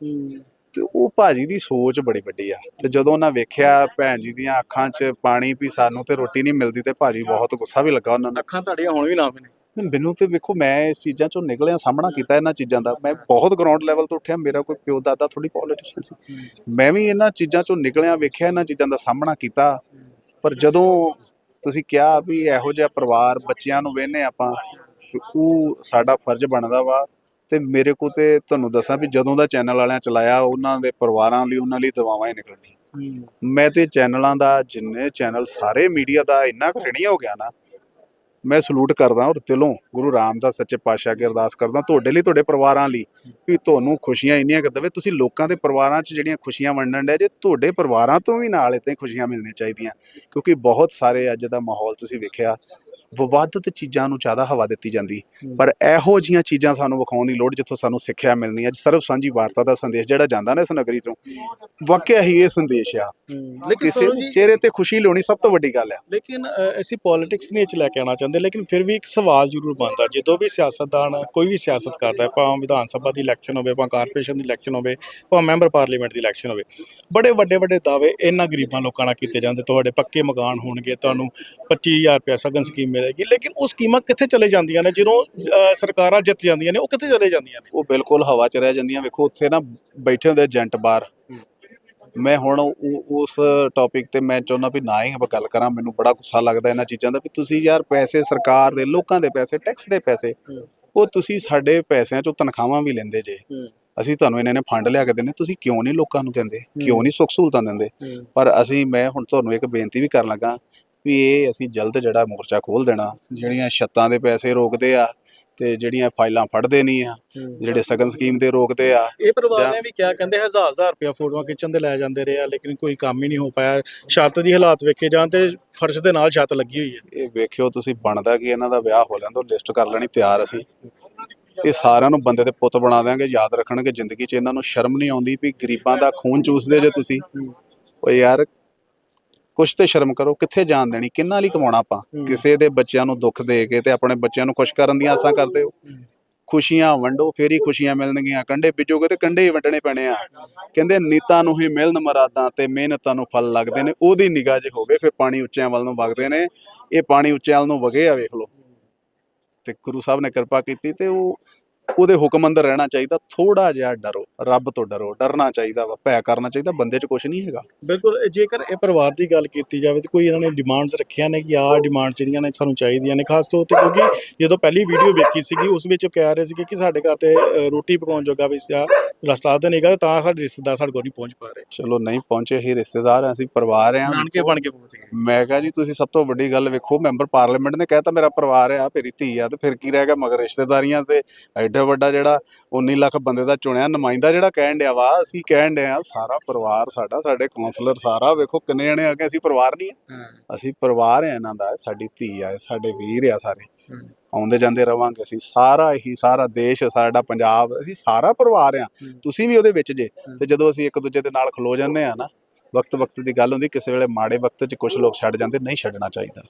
ਤੇ ਉਹ ਭਾਜੀ ਦੀ ਸੋਚ ਬੜੀ ਵੱਡੀ ਆ। ਤੇ ਜਦੋਂ ਉਹਨਾਂ ਵੇਖਿਆ ਭੈਣ ਜੀ ਦੀਆਂ ਅੱਖਾਂ 'ਚ ਪਾਣੀ ਵੀ ਸਾਨੂੰ ਤੇ ਰੋਟੀ ਨਹੀਂ ਮਿਲਦੀ ਤੇ ਭਾਜੀ ਬਹੁਤ ਗੁੱਸਾ ਵੀ ਲੱਗਾ ਉਹਨਾਂ ਨੂੰ। ਅੱਖਾਂ ਤੁਹਾਡੀਆਂ ਹੁਣ ਵੀ ਨਾ। ਤੇ ਮੈਨੂੰ ਤੇ ਵੇਖੋ ਮੈਂ ਇਸ ਚੀਜ਼ਾਂ ਚੋਂ ਨਿਕਲਿਆ ਸਾਹਮਣਾ ਕੀਤਾ ਇਹਨਾਂ ਚੀਜ਼ਾਂ ਦਾ। ਮੈਂ ਬਹੁਤ ਗਰਾਊਂਡ ਲੈਵਲ ਤੋਂ ਉੱਠਿਆ ਮੇਰਾ ਕੋਈ ਪਿਓ ਦਾਦਾ ਥੋੜੀ ਪੋਲੀਟੀਸ਼ੀਅਨ ਸੀ। ਮੈਂ ਵੀ ਇਹਨਾਂ ਚੀਜ਼ਾਂ ਚੋਂ ਨਿਕਲਿਆ ਵੇਖਿਆ ਇਹਨਾਂ ਚੀਜ਼ਾਂ ਦਾ ਸਾਹਮਣਾ ਕੀਤਾ। ਪਰ ਜਦੋਂ ਤੁਸੀਂ ਕਿਹਾ ਵੀ ਇਹੋ ਜਿਹਾ ਪਰਿਵਾਰ ਬੱਚਿਆਂ ਨੂੰ ਵੇਹਨੇ ਆਪਾਂ ਤੇ ਉਹ ਸਾਡਾ ਫਰਜ਼ ਬਣਦਾ ਵਾ। ਤੇ ਮੇਰੇ ਕੋ ਤੇ ਤੁਹਾਨੂੰ ਦੱਸਾਂ ਵੀ ਜਦੋਂ ਦਾ ਚੈਨਲ ਵਾਲਿਆਂ ਚਲਾਇਆ ਉਹਨਾਂ ਦੇ ਪਰਿਵਾਰਾਂ ਲਈ ਉਹਨਾਂ ਲਈ ਦਵਾਵਾਂ ਹੀ ਨਿਕਲਣੀਆਂ। ਮੈਂ ਤੇ ਚੈਨਲਾਂ ਦਾ ਜਿੰਨੇ ਚੈਨਲ ਸਾਰੇ ਮੀਡੀਆ ਦਾ ਇੰਨਾ ऋणी ਹੋ ਗਿਆ ਨਾ ਮੈਂ ਸਲੂਟ ਕਰਦਾ ਔਰ ਦਿਲੋਂ ਗੁਰੂ ਰਾਮਦਾਸ ਸੱਚੇ ਪਾਤਸ਼ਾਹ ਅੱਗੇ ਅਰਦਾਸ ਕਰਦਾ, ਤੁਹਾਡੇ ਲਈ, ਤੁਹਾਡੇ ਪਰਿਵਾਰਾਂ ਲਈ ਵੀ ਤੁਹਾਨੂੰ ਖੁਸ਼ੀਆਂ ਇੰਨੀਆਂ ਕਿ ਦੇਵੇ, ਤੁਸੀਂ ਲੋਕਾਂ ਦੇ ਪਰਿਵਾਰਾਂ 'ਚ ਜਿਹੜੀਆਂ ਖੁਸ਼ੀਆਂ ਵੰਡਣ ਦੇ ਜੇ, ਤੁਹਾਡੇ ਪਰਿਵਾਰਾਂ ਤੋਂ ਵੀ ਨਾਲ ਇਦਾਂ ਖੁਸ਼ੀਆਂ ਮਿਲਣੀਆਂ ਚਾਹੀਦੀਆਂ ਕਿਉਂਕਿ ਬਹੁਤ ਸਾਰੇ ਅੱਜ ਦਾ ਮਾਹੌਲ ਤੁਸੀਂ ਵੇਖਿਆ ਵਿਵਾਦਤ ਚੀਜ਼ਾਂ ਨੂੰ ਜ਼ਿਆਦਾ ਹਵਾ ਦਿੱਤੀ ਜਾਂਦੀ। ਪਰ ਇਹੋ ਜੀਆਂ ਚੀਜ਼ਾਂ ਸਾਨੂੰ ਵਿਖਾਉਣ ਦੀ ਲੋੜ ਜਿੱਥੋਂ ਸਾਨੂੰ ਸਿੱਖਿਆ ਮਿਲਣੀ ਹੈ। ਅੱਜ ਸਰਵ ਸਾਂਝੀ ਵਾਰਤਾ ਦਾ ਸੰਦੇਸ਼ ਜਿਹੜਾ ਜਾਂਦਾ ਨਾ ਇਸ ਨਗਰੀ ਤੋਂ ਵਾਕਿਆ ਹੀ ਇਹ ਸੰਦੇਸ਼ ਆ। ਲੇਕਿਨ ਕਿਸੇ ਚਿਹਰੇ ਤੇ ਖੁਸ਼ੀ ਲਿਆਉਣੀ ਸਭ ਤੋਂ ਵੱਡੀ ਗੱਲ ਆ। ਲੇਕਿਨ ਅਸੀਂ ਪੋਲਿਟਿਕਸ ਨਹੀਂ 'ਚ ਲੈ ਕੇ ਆਉਣਾ ਚਾਹੁੰਦੇ ਲੇਕਿਨ ਫਿਰ ਵੀ ਇੱਕ ਸਵਾਲ ਜ਼ਰੂਰ ਬਣਦਾ। ਜਦੋਂ ਵੀ ਸਿਆਸਤਦਾਨ ਕੋਈ ਵੀ ਸਿਆਸਤ ਕਰਦਾ ਹੈ ਭਾਵੇਂ ਵਿਧਾਨ ਸਭਾ ਦੀ ਇਲੈਕਸ਼ਨ ਹੋਵੇ ਭਾਵੇਂ ਕਾਰਪੋਰੇਸ਼ਨ ਦੀ ਇਲੈਕਸ਼ਨ ਹੋਵੇ ਭਾਵੇਂ ਮੈਂਬਰ ਪਾਰਲੀਮੈਂਟ ਦੀ ਇਲੈਕਸ਼ਨ ਹੋਵੇ ਬੜੇ ਵੱਡੇ ਵੱਡੇ ਦਾਅਵੇ ਇਹਨਾਂ ਗਰੀਬਾਂ ਲੋਕਾਂ ਨਾਲ ਕੀਤੇ ਜਾਂਦੇ। ਤੁਹਾਡੇ ਪੱਕੇ ਮਕਾਨ ਹੋਣਗੇ ਤੁਹਾਨੂੰ 25000 ਰੁਪਏ ਸਗਨ ਸਕੀਮ ਮਿਲੇਗੀ ਲੇਕਿਨ ਉਹ ਸਕੀਮਾਂ ਕਿੱਥੇ ਚਲੇ ਜਾਂਦੀਆਂ ਨੇ? ਜਦੋਂ ਸਰਕਾਰਾਂ ਜਿੱਤ ਜਾਂਦੀਆਂ ਨੇ ਉਹ ਕਿੱਥੇ ਚਲੇ ਜਾਂਦੀਆਂ ਨੇ? ਉਹ ਬਿਲਕੁਲ ਹਵਾ 'ਚ ਰਹਿ ਜਾਂਦੀਆਂ। ਵੇਖੋ ਉੱਥੇ ਨਾ ਬੈਠੇ ਹੁੰਦੇ ਏਜੰਟ ਬਾਹਰ। ਮੈਂ ਹੁਣ ਉਸ ਟੌਪਿਕ ਤੇ ਮੈਂ ਚਾਹੁੰਦਾ ਵੀ ਨਾ ਹੀ ਗੱਲ ਕਰਾਂ ਮੈਨੂੰ ਬੜਾ ਗੁੱਸਾ ਲੱਗਦਾ ਇਹਨਾਂ ਚੀਜ਼ਾਂ ਦਾ ਵੀ ਤੁਸੀਂ ਯਾਰ ਪੈਸੇ ਸਰਕਾਰ ਦੇ ਲੋਕਾਂ ਦੇ ਪੈਸੇ ਟੈਕਸ ਦੇ ਪੈਸੇ ਉਹ ਤੁਸੀਂ ਸਾਡੇ ਪੈਸਿਆਂ ਚੋਂ ਤਨਖਾਹਾਂ ਵੀ ਲੈਂਦੇ ਜੇ। ਅਸੀਂ ਤੁਹਾਨੂੰ ਇਹਨਾਂ ਨੇ ਫੰਡ ਲਿਆ ਕੇ ਦਿੰਦੇ ਤੁਸੀਂ ਕਿਉਂ ਨਹੀਂ ਲੋਕਾਂ ਨੂੰ ਦਿੰਦੇ? ਕਿਉਂ ਨਹੀਂ ਸੁੱਖ ਸਹੂਲਤਾਂ ਦਿੰਦੇ? ਪਰ ਅਸੀਂ ਮੈਂ ਹੁਣ ਤੁਹਾਨੂੰ ਇੱਕ ਬੇਨਤੀ ਵੀ ਕਰਨ ਲੱਗਾ ਵੀ ਇਹ ਅਸੀਂ ਜਲਦ ਜਿਹੜਾ ਮੋਰਚਾ ਖੋਲ ਦੇਣਾ। ਜਿਹੜੀਆਂ ਛੱਤਾਂ ਦੇ ਪੈਸੇ ਰੋਕਦੇ ਆ ਤੇ ਜਿਹੜੀਆਂ ਫਾਈਲਾਂ ਫੜਦੇ ਨਹੀਂ ਆ ਜਿਹੜੇ ਸਗਨ ਸਕੀਮ ਦੇ ਰੋਕਦੇ ਆ ਇਹ ਪਰਿਵਾਰ ਜਾਂ- ਨੇ ਵੀ ਕਿਹਾ ਕਹਿੰਦੇ ਹਜ਼ਾਰ ਹਜ਼ਾਰ ਰੁਪਏ ਫੋਟੋਆਂ ਖਿੱਚਣ ਦੇ ਲੈ ਜਾਂਦੇ ਰਹੇ ਆ ਲੇਕਿਨ ਕੋਈ ਕੰਮ ਹੀ ਨਹੀਂ ਹੋ ਪਾਇਆ। ਛੱਤ ਦੀ ਹਾਲਾਤ ਵੇਖੇ ਜਾਣ ਤੇ ਫਰਸ਼ ਦੇ ਨਾਲ ਛੱਤ ਲੱਗੀ ਹੋਈ ਹੈ। ਇਹ ਵੇਖਿਓ ਤੁਸੀਂ ਬਣਦਾ ਕਿ ਇਹਨਾਂ ਦਾ ਵਿਆਹ ਹੋ ਲੈਣ ਤੋਂ ਲਿਸਟ ਕਰ ਲੈਣੀ ਤਿਆਰ ਅਸੀਂ। ਇਹ ਸਾਰਿਆਂ ਨੂੰ ਬੰਦੇ ਦੇ ਪੁੱਤ ਬਣਾ ਦਿਆਂਗੇ ਯਾਦ ਰੱਖਣਗੇ ਜ਼ਿੰਦਗੀ 'ਚ ਇਹਨਾਂ ਨੂੰ ਸ਼ਰਮ ਨਹੀਂ ਆਉਂਦੀ ਵੀ ਗਰੀਬਾਂ ਦਾ ਖੂਨ ਚੂਸਦੇ ਜੇ ਤੁਸੀਂ। ਓ ਯਾਰ ਕੁਛ ਤੇ ਸ਼ਰਮ ਕਰੋ ਕਿੱਥੇ ਜਾਣ ਦੇਣੀ ਕਿੰਨਾ ਲਈ ਕਮਾਉਣਾ ਆਪਾਂ? ਕਿਸੇ ਦੇ ਬੱਚਿਆਂ ਨੂੰ ਦੁੱਖ ਦੇ ਕੇ ਤੇ ਆਪਣੇ ਬੱਚਿਆਂ ਨੂੰ ਖੁਸ਼ ਕਰਨ ਦੀਆਂ ਆਸਾਂ ਕਰਦੇ ਹੋ। ਖੁਸ਼ੀਆਂ ਵੰਡੋ ਫੇਰ ਹੀ ਖੁਸ਼ੀਆਂ ਮਿਲਣਗੀਆਂ। ਕੰਡੇ ਬੀਜੋਗੇ ਤੇ ਕੰਡੇ ਹੀ ਵੰਡਣੇ ਪੈਣੇ ਆ। ਕਹਿੰਦੇ ਨੀਤਾਂ ਨੂੰ ਹੀ ਮਿਲਣ ਮਰਾਦਾਂ ਤੇ ਮਿਹਨਤਾਂ ਨੂੰ ਫਲ ਲੱਗਦੇ ਨੇ। ਉਹਦੀ ਨਿਗਾਹ 'ਚ ਹੋਵੇ ਫੇਰ ਪਾਣੀ ਉੱਚਿਆਂ ਵੱਲ ਨੂੰ ਵਗਦੇ ਨੇ। ਇਹ ਪਾਣੀ ਉੱਚਿਆਂ ਵੱਲ ਨੂੰ ਵਗੇ ਆ ਵੇਖ ਲਓ। ਤੇ ਗੁਰੂ ਸਾਹਿਬ ਨੇ ਕਿਰਪਾ ਕੀਤੀ ਤੇ ਉਹ ਉਹਦੇ ਹੁਕਮ ਅੰਦਰ ਰਹਿਣਾ ਚਾਹੀਦਾ ਥੋੜਾ ਜਿਹਾ ਡਰੋ ਰੱਬ ਤੋਂ ਡਰੋ ਡਰਨਾ ਚਾਹੀਦਾ ਵਾ ਭੈ ਕਰਨਾ ਚਾਹੀਦਾ ਬੰਦੇ 'ਚ ਕੁਝ ਨਹੀਂ ਹੈਗਾ। ਬਿਲਕੁਲ ਜੇਕਰ ਇਹ ਪਰਿਵਾਰ ਦੀ ਗੱਲ ਕੀਤੀ ਜਾਵੇ ਤਾਂ ਕੋਈ ਇਹਨਾਂ ਨੇ ਡਿਮਾਂਡਸ ਰੱਖੀਆਂ ਨੇ ਕਿ ਆਹ ਡਿਮਾਂਡ ਜਿਹੜੀਆਂ ਨੇ ਸਾਨੂੰ ਚਾਹੀਦੀਆਂ ਨੇ ਖਾਸ ਤੌਰ ਤੇ ਕਿਉਂਕਿ ਜਦੋਂ ਪਹਿਲੀ ਵੀਡੀਓ ਵੇਖੀ ਸੀਗੀ ਉਸ ਵਿੱਚ ਉਹ ਕਹਿ ਰਹੇ ਸੀਗੇ ਕਿ ਸਾਡੇ ਘਰ ਤੇ ਰੋਟੀ ਪਕਾਉਣ ਜੋਗਾ ਵੀ ਸਿਆ ਰਸਤਾ ਤਾਂ ਨਹੀਂਗਾ ਤਾਂ ਸਾਡੇ ਰਿਸ਼ਤੇਦਾਰ ਸਾਡੇ ਕੋਲ ਨਹੀਂ ਪਹੁੰਚ ਪਾ ਰਹੇ। ਚਲੋ ਨਹੀਂ ਪਹੁੰਚੇ ਹੀ ਰਿਸ਼ਤੇਦਾਰ ਅਸੀਂ ਪਰਿਵਾਰ ਆ ਨਾਨਕੇ ਬਣ ਕੇ ਪਹੁੰਚ ਗਏ। ਮੈਂ ਕਿਹਾ ਜੀ ਤੁਸੀਂ ਸਭ ਤੋਂ ਵੱਡੀ ਗੱਲ ਵੇਖੋ ਮੈਂਬਰ ਪਾਰਲੀਮੈਂਟ ਨੇ ਕਹਿਤਾ ਮੇਰਾ ਪਰਿਵਾਰ ਆ ਮੇਰੀ ਧੀ ਆ ਤੇ ਫਿਰ ਕੀ ਰਹਿ ਗਿਆ ਮਗਰ ਰਿਸ਼ਤੇਦਾਰੀਆਂ ਤੇ ਐਡਾ ਵੱਡਾ ਜਿਹੜਾ 19 ਲੱਖ ਬੰਦੇ ਦਾ ਚੁਣਿਆ ਨੁਮਾਇੰਦਾ ਜਿਹੜਾ ਕਹਿਣ ਡਿਆ ਵਾ ਅਸੀਂ ਕਹਿਣ ਡਿਆ ਸਾਰਾ ਪਰਿਵਾਰ ਸਾਡਾ ਸਾਡੇ ਕਾਉਂਸਲਰ ਸਾਰਾ ਵੇਖੋ ਕਿੰਨੇ ਜਣੇ ਆ ਕੇ ਅਸੀਂ ਪਰਿਵਾਰ ਨਹੀਂ ਆ। ਅਸੀਂ ਪਰਿਵਾਰ ਆ ਇਹਨਾਂ ਦਾ ਸਾਡੀ ਧੀ ਆ ਸਾਡੇ ਵੀਰ ਆ ਸਾਰੇ। ਆਉਂਦੇ ਜਾਂਦੇ ਰਵਾਂਗੇ ਅਸੀਂ ਸਾਰਾ ਹੀ ਸਾਰਾ ਦੇਸ਼ ਸਾਡਾ ਪੰਜਾਬ ਅਸੀਂ ਸਾਰਾ ਪਰਿਵਾਰ ਆ। ਤੁਸੀਂ ਵੀ ਉਹਦੇ ਵਿੱਚ ਜੇ ਤੇ ਜਦੋਂ ਅਸੀਂ ਇੱਕ ਦੂਜੇ ਦੇ ਨਾਲ ਖਲੋ ਜਾਂਦੇ ਆ ਨਾ ਵਕਤ ਵਕਤ ਦੀ ਗੱਲ ਹੁੰਦੀ ਕਿਸੇ ਵੇਲੇ ਮਾੜੇ ਵਕਤ 'ਚ ਕੁਝ ਲੋਕ ਛੱਡ ਜਾਂਦੇ ਨਹੀਂ ਛੱਡਣਾ ਚਾਹੀਦਾ।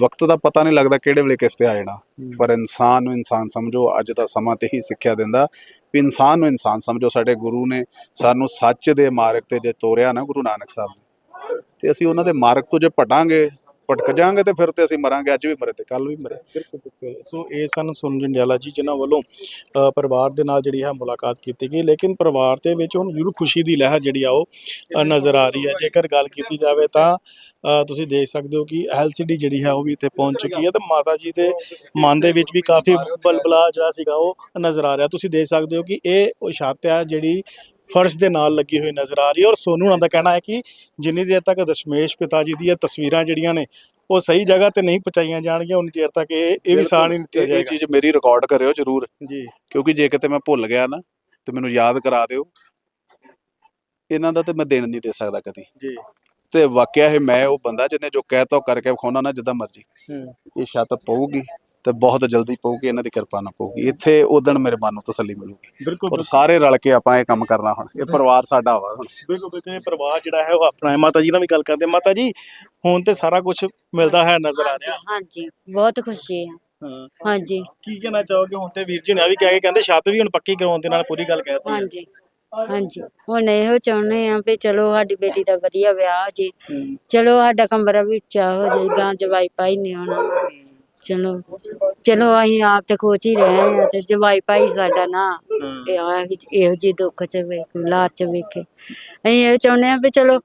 ਵਕਤ ਦਾ ਪਤਾ ਨਹੀਂ ਲੱਗਦਾ ਕਿਹੜੇ ਵੇਲੇ ਕਿਸ ਤੇ ਆ ਜਾਣਾ। ਪਰ ਇਨਸਾਨ ਨੂੰ ਇਨਸਾਨ ਸਮਝੋ ਅੱਜ ਦਾ ਸਮਾਂ ਤੇ ਹੀ ਸਿੱਖਿਆ ਦਿੰਦਾ। ਵੀ ਇਨਸਾਨ ਨੂੰ ਇਨਸਾਨ ਸਮਝੋ ਸਾਡੇ ਗੁਰੂ ਨੇ ਸਾਨੂੰ ਸੱਚ ਦੇ ਮਾਰਗ ਤੇ ਜੇ ਤੋਰਿਆ ਨਾ ਗੁਰੂ ਨਾਨਕ ਸਾਹਿਬ ਨੇ ਤੇ ਅਸੀਂ ਉਹਨਾਂ ਦੇ ਮਾਰਗ ਤੋਂ ਜੇ ਭਟਾਂਗੇ ਭਟਕ ਜਾਾਂਗੇ ਤੇ ਫਿਰ ਤੇ ਅਸੀਂ ਮਰਾਂਗੇ ਅੱਜ ਵੀ ਮਰੇ ਤੇ ਕੱਲ ਵੀ ਮਰੇ। ਬਿਲਕੁਲ ਸੋ ਇਹ ਸਨ ਸੁਨ ਜੰਡਿਆਲਾ ਜੀ ਜਿਨ੍ਹਾਂ ਵੱਲੋਂ ਪਰਿਵਾਰ ਦੇ ਨਾਲ ਜਿਹੜੀ ਹੈ ਮੁਲਾਕਾਤ ਕੀਤੀ ਗਈ। ਲੇਕਿਨ ਪਰਿਵਾਰ ਦੇ ਵਿੱਚ ਹੁਣ ਜ਼ਰੂਰ ਖੁਸ਼ੀ ਦੀ ਲਹਿਰ ਜਿਹੜੀ ਆ ਉਹ ਨਜ਼ਰ ਆ ਰਹੀ ਹੈ। ਜੇਕਰ ਗੱਲ ਕੀਤੀ ਜਾਵੇ ਤਾਂ ਅ, ਤੁਸੀਂ ਦੇਖ ਸਕਦੇ ਹੋ ਕਿ ਐਲਸੀਡੀ ਜਿਹੜੀ ਹੈ ਉਹ ਵੀ ਇੱਥੇ ਪਹੁੰਚ ਚੁੱਕੀ ਹੈ ਤੇ ਮਾਤਾ ਜੀ ਦੇ ਮਨ ਦੇ ਵਿੱਚ ਵੀ ਕਾਫੀ ਬਲਬਲਾ ਜਿਹੜਾ ਸੀਗਾ ਉਹ ਨਜ਼ਰ ਆ ਰਿਹਾ। ਤੁਸੀਂ ਦੇਖ ਸਕਦੇ ਹੋ ਕਿ ਇਹ ਉਹ ਛੱਤ ਹੈ ਜਿਹੜੀ ਫਰਸ਼ ਦੇ ਨਾਲ ਲੱਗੀ ਹੋਈ ਨਜ਼ਰ ਆ ਰਹੀ ਹੈ ਔਰ ਸੋਨੂ ਹੋਣਾ ਦਾ ਕਹਿਣਾ ਹੈ ਕਿ ਜਿੰਨੀ ਦੇਰ ਤੱਕ ਦਸ਼ਮੇਸ਼ ਪਿਤਾ ਜੀ ਦੀਆਂ ਤਸਵੀਰਾਂ ਜਿਹੜੀਆਂ ਨੇ ਉਹ ਸਹੀ ਜਗ੍ਹਾ ਤੇ ਨਹੀਂ ਪਹੁੰਚਾਈਆਂ ਜਾਣਗੀਆਂ ਉਨੀ ਚਿਰ ਤੱਕ ਇਹ ਇਹ ਵੀ ਸਾਹ ਨਹੀਂ ਨਿਕਲ ਇਹ ਜਾਏਗਾ। ਚੀਜ਼ ਮੇਰੀ ਰਿਕਾਰਡ ਕਰਿਓ ਜਰੂਰ। ਜੀ। ਕਿਉਂਕਿ ਜੇ ਕਿਤੇ ਮੈਂ ਭੁੱਲ ਗਿਆ ਨਾ ਤੇ ਮੈਨੂੰ ਯਾਦ ਕਰਾ ਦਿਓ। ਇਹਨਾਂ ਦਾ ਤੇ ਮੈਂ ਦੇਣ ਨਹੀਂ ਦੇ ਸਕਦਾ ਕਦੀ। ਜੀ। ਤੇ ਵਾਕਿਆ ਇਹ ਮੈਂ ਉਹ ਬੰਦਾ ਜਿਹਨੇ ਜੋ ਕਹਿਤਾ ਉਹ ਕਰਕੇ ਵਿਖਾਉਣਾ ਨਾ ਜਿੱਦਾਂ ਮਰਜ਼ੀ। ਹੂੰ। ਇਹ ਛੱਤ ਪਊਗੀ। ਤੇ ਬਹੁਤ ਜਲਦੀ ਪਊਗੀ ਇਹਨਾਂ ਦੀ ਕਿਰਪਾ ਨਾਲ ਪਊਗੀ। ਇੱਥੇ ਉਦਣ ਮੇਰੇ ਮਨ ਨੂੰ ਤਸੱਲੀ ਮਿਲੂਗੀ। ਬਿਲਕੁਲ ਔਰ ਸਾਰੇ ਰਲ ਕੇ ਆਪਾਂ ਇਹ ਕੰਮ ਕਰਨਾ ਹੁਣ। ਇਹ ਪਰਿਵਾਰ ਸਾਡਾ ਵਾ ਹੁਣ। ਬਿਲਕੁਲ ਬਿਲਕੁਲ। ਇਹ ਪਰਿਵਾਰ ਜਿਹੜਾ ਹੈ ਉਹ ਆਪਣਾ ਹੈ। ਮਾਤਾ ਜੀ ਨਾਲ ਵੀ ਗੱਲ ਕਰਦੇ। ਮਾਤਾ ਜੀ ਹੁਣ ਤੇ ਸਾਰਾ ਕੁਝ ਮਿਲਦਾ ਹੈ ਨਜ਼ਰ ਆ ਰਿਹਾ। ਹਾਂਜੀ ਬਹੁਤ ਖੁਸ਼ੀ ਹੈ। ਹਾਂ। ਹਾਂਜੀ। ਕੀ ਕਹਿਣਾ ਚਾਹੋਗੇ? ਹੁਣ ਤੇ ਵੀਰ ਜੀ ਨੇ ਆ ਵੀ ਕਹਿ ਕੇ ਕਹਿੰਦੇ ਛੱਤ ਵੀ ਹੁਣ ਪੱਕੀ ਕਰਵਾਉਣ ਦੇ ਨਾਲ ਪੂਰੀ ਗੱਲ ਕਹਿਤੀ ਹਾਂਜੀ ਹਾਂਜੀ। ਹੁਣ ਇਹੋ ਚਾਹੁੰਦੇ ਆ ਵੀ ਚਲੋ ਸਾਡੀ ਬੇਟੀ ਦਾ ਵਧੀਆ ਵਿਆਹ ਹੋ। ਜੇ ਚਲੋ ਸਾਡਾ ਕਮਰਾ ਵੀ ਉੱਚਾ ਹੋ ਜਾਏ ਗਾਂ ਜਵਾਈ ਭਾਈ ਨਹੀਂ ਆਉਣਾ ਚਲੋ ਚਲੋ ਅਸੀਂ ਆਪ ਤੇ ਖੋਚ ਹੀ ਰਹੇ ਆ ਤੇ ਜਵਾਈ ਭਾਈ ਸਾਡਾ ਨਾ ਇਹ ਆ ਵਿੱਚ ਇਹੋ ਜਿਹੇ ਦੁੱਖ ਚ ਵੇਖ ਲਾਚ ਚ ਵੇਖੇ। ਅਸੀਂ ਇਹ ਚਾਹੁੰਦੇ ਆ ਵੀ ਚਲੋ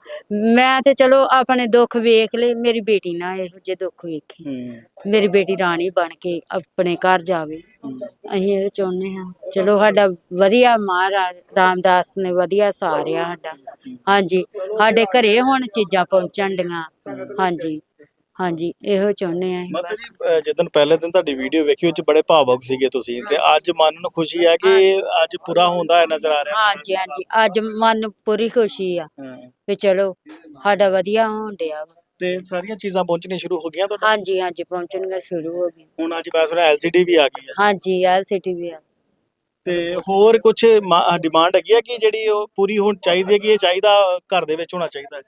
ਮੈਂ ਤੇ ਚਲੋ ਆਪਣੇ ਦੁੱਖ ਵੇਖ ਲਏ ਮੇਰੀ ਬੇਟੀ ਨਾ ਇਹੋ ਜਿਹੇ ਦੁੱਖ ਵੇਖੇ। ਹੂੰ। ਮੇਰੀ ਬੇਟੀ ਰਾਣੀ ਬਣ ਕੇ ਆਪਣੇ ਘਰ ਜਾਵੇ। ਅਸੀਂ ਇਹ ਚਾਹੁੰਦੇ ਹਾਂ ਚਲੋ ਸਾਡਾ ਵਧੀਆ ਮਹਾਰਾਜ ਰਾਮਦਾਸ ਨੇ ਵਧੀਆ ਸਾਰਿਆ ਸਾਡਾ। ਹਾਂਜੀ ਸਾਡੇ ਘਰੇ ਹੁਣ ਚੀਜ਼ਾਂ ਪਹੁੰਚਣ ਡੀਆਂ। ਹਾਂਜੀ। ਹਾਂਜੀ ਇਹੋ ਚਾਹੁੰਦੇ ਆ ਮਾਤਾ ਜੀ ਅ, ਜਿੱਦਣ ਪਹਿਲੇ ਦਿਨ ਤੁਹਾਡੀ ਵੀਡੀਓ ਵੇਖੀ ਉਹ ਚ ਬੜੇ ਭਾਵੁਕ ਸੀਗੇ ਤੁਸੀਂ ਤੇ ਅੱਜ ਮਨ ਨੂੰ ਖੁਸ਼ੀ ਹੈ ਕਿ ਅੱਜ ਪੂਰਾ ਹੁੰਦਾ ਹੈ ਨਜ਼ਰ ਆ ਰਿਹਾ। ਹਾਂਜੀ ਹਾਂਜੀ ਅੱਜ ਮਨ ਨੂੰ ਪੂਰੀ ਖੁਸ਼ੀ ਆ ਹਾਂ। ਵੀ ਚਲੋ ਸਾਡਾ ਵਧੀਆ ਹੋਣ ਡਿਆ ਵਾ। ਤੇ ਸਾਰੀਆਂ ਚੀਜ਼ਾਂ ਪਹੁੰਚਣੀਆਂ ਸ਼ੁਰੂ ਹੋ ਗਈਆਂ ਤੁਹਾਡਾ? ਹਾਂਜੀ ਹਾਂਜੀ ਪਹੁੰਚਣੀਆਂ ਸ਼ੁਰੂ ਹੋ ਗਈਆਂ। ਹੁਣ ਅੱਜ ਮੈਂ ਸੁਣਿਆ ਐਲਸੀਡੀ ਵੀ ਆ ਗਈ ਹੈ ਹਾਂਜੀ ਐਲਸੀਟੀ ਵੀ ਆ। ਤੇ ਹੋਰ ਕੁਝ ਡਿਮਾਂਡ ਹੈਗੀ ਹੈ ਕਿ ਜਿਹੜੀ ਉਹ ਪੂਰੀ ਹੁਣ ਚਾਹੀਦੀ ਹੈ ਕਿ ਇਹ ਚਾਹੀਦਾ ਘਰ ਦੇ ਵਿੱਚ ਹੋਣਾ ਚਾਹੀਦਾ ਹੈ?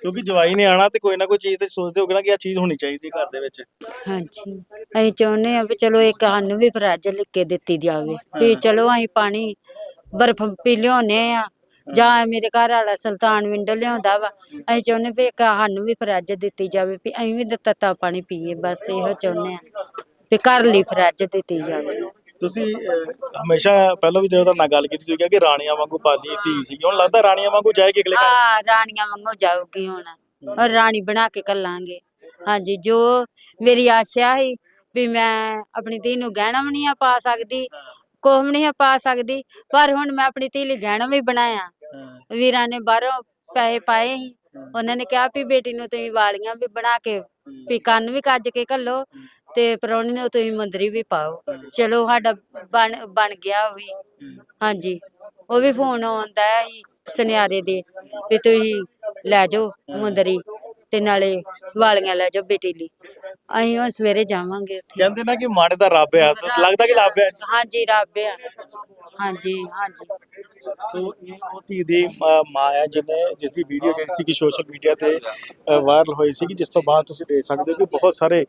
ਕਿਉਂਕਿ ਜਵਾਈ ਨੇ ਆਣਾ ਤੇ ਕੋਈ ਨਾ ਕੋਈ ਚੀਜ਼ ਤੇ ਸੋਚਦੇ ਹੋਗੇ ਨਾ ਕਿ ਆ ਚੀਜ਼ ਹੋਣੀ ਚਾਹੀਦੀ ਹੈ ਘਰ ਦੇ ਵਿੱਚ। ਹਾਂਜੀ। ਅਸੀਂ ਚਾਹੁੰਦੇ ਆ ਵੀ ਚਲੋ ਇੱਕ ਸਾਨੂੰ ਵੀ ਫਰਜ ਲਿਖ ਕੇ ਦਿੱਤੀ ਜਾਵੇ ਵੀ ਚਲੋ ਅਸੀਂ ਪਾਣੀ ਬਰਫ਼ ਪੀ ਲਿਆਉਂਦੇ ਆ ਜਾਂ ਮੇਰੇ ਘਰ ਵਾਲਾ ਸੁਲਤਾਨ ਵਿੰਡੋ ਲਿਆਉਂਦਾ ਵਾ ਅਸੀਂ ਚਾਹੁੰਦੇ ਵੀ ਇੱਕ ਸਾਨੂੰ ਵੀ ਫਰਜ ਦਿੱਤੀ ਜਾਵੇ ਵੀ ਅਸੀਂ ਵੀ ਤੱਤਾ ਪਾਣੀ ਪੀਏ ਬਸ ਇਹੋ ਚਾਹੁੰਦੇ ਆ ਵੀ ਘਰ ਲਈ ਫਰਜ ਦਿੱਤੀ ਜਾਵੇ। ਤੁਸੀਂ ਹਮੇਸ਼ਾ ਪਹਿਲਾਂ ਵੀ ਜਦੋਂ ਤੁਹਾਡੇ ਨਾਲ ਗੱਲ ਕੀਤੀ ਤੁਸੀਂ ਕਿਹਾ ਕਿ ਰਾਣੀਆਂ ਵਾਂਗੂ ਪਾਲੀ ਧੀ ਸੀਗੀ। ਹੁਣ ਲੱਗਦਾ ਰਾਣੀਆਂ ਵਾਂਗੂ ਜਾਏਗੀ ਅਗਲੇ ਘਰ? ਰਾਣੀਆਂ ਵਾਂਗੂ ਜਾਊਗੀ ਹੁਣ। ਔਰ ਰਾਣੀ ਬਣਾ ਕੇ ਕੱਲਾਂਗੇ ਹਾਂਜੀ ਜੋ ਮੇਰੀ ਆਸ਼ਾ ਸੀ ਵੀ ਮੈਂ ਆਪਣੀ ਧੀ ਨੂੰ ਗਹਿਣਾ ਵੀ ਨਹੀਂ ਆ ਪਾ ਸਕਦੀ ਕੁਛ ਵੀ ਨਹੀਂ ਆ ਪਾ ਸਕਦੀ ਪਰ ਹੁਣ ਮੈਂ ਆਪਣੀ ਧੀ ਲਈ ਗਹਿਣਾ ਵੀ ਬਣਾਇਆ। ਹਾਂ। ਵੀਰਾਂ ਨੇ ਬਾਹਰੋਂ ਪੈਸੇ ਪਾਏ ਸੀ। ਉਹਨਾਂ ਨੇ ਕਿਹਾ ਵੀ ਬੇਟੀ ਨੂੰ ਤੁਸੀਂ ਵਾਲੀਆਂ ਵੀ ਬਣਾ ਕੇ ਵੀ ਕੰਨ ਵੀ ਕੱਜ ਕੇ ਘੱਲੋ ਤੇ ਪ੍ਰਾਹੁਣੇ ਨੂੰ ਤੁਸੀਂ ਮੁੰਦਰੀ ਵੀ ਪਾਓ। ਚਲੋ ਸਾਡਾ ਬਣ ਬਣ ਗਿਆ ਉਹ ਵੀ। ਹਾਂਜੀ ਉਹ ਵੀ ਫੋਨ ਆਉਂਦਾ ਸੀ ਸੁਨਿਆਰੇ ਦੇ ਵੀ ਤੁਸੀਂ ਲੈ ਜਾਓ ਮੁੰਦਰੀ ਤੇ ਨਾਲੇ ਵਾਲੀਆਂ ਲੈ ਜਾਓ ਬੇਟੀ ਲਈ। ਅਸੀਂ ਹੁਣ ਸਵੇਰੇ ਜਾਵਾਂਗੇ ਉੱਥੇ। ਕਹਿੰਦੇ ਨਾ ਕਿ ਮਾੜੇ ਦਾ ਰੱਬ ਆ ਲੱਗਦਾ ਕਿ ਰੱਬ ਆ। ਹਾਂਜੀ ਰੱਬ ਆ। ਹਾਂਜੀ ਹਾਂਜੀ। ਸੋ ਇਹ ਉਹ ਧੀ ਦੀ ਅ, ਮਾਂ ਹੈ ਜਿਹਨੇ ਜਿਸ ਦੀ ਵੀਡੀਓ ਜਿਹੜੀ ਸੀ ਕਿ ਸੋਸ਼ਲ ਮੀਡੀਆ ਤੇ ਵਾਇਰਲ ਹੋਈ ਸੀ ਜਿਸ ਤੋਂ ਬਾਅਦ ਤੁਸੀਂ ਦੇਖ ਸਕਦੇ ਹੋ ਕਿ ਬਹੁਤ ਸਾਰੇ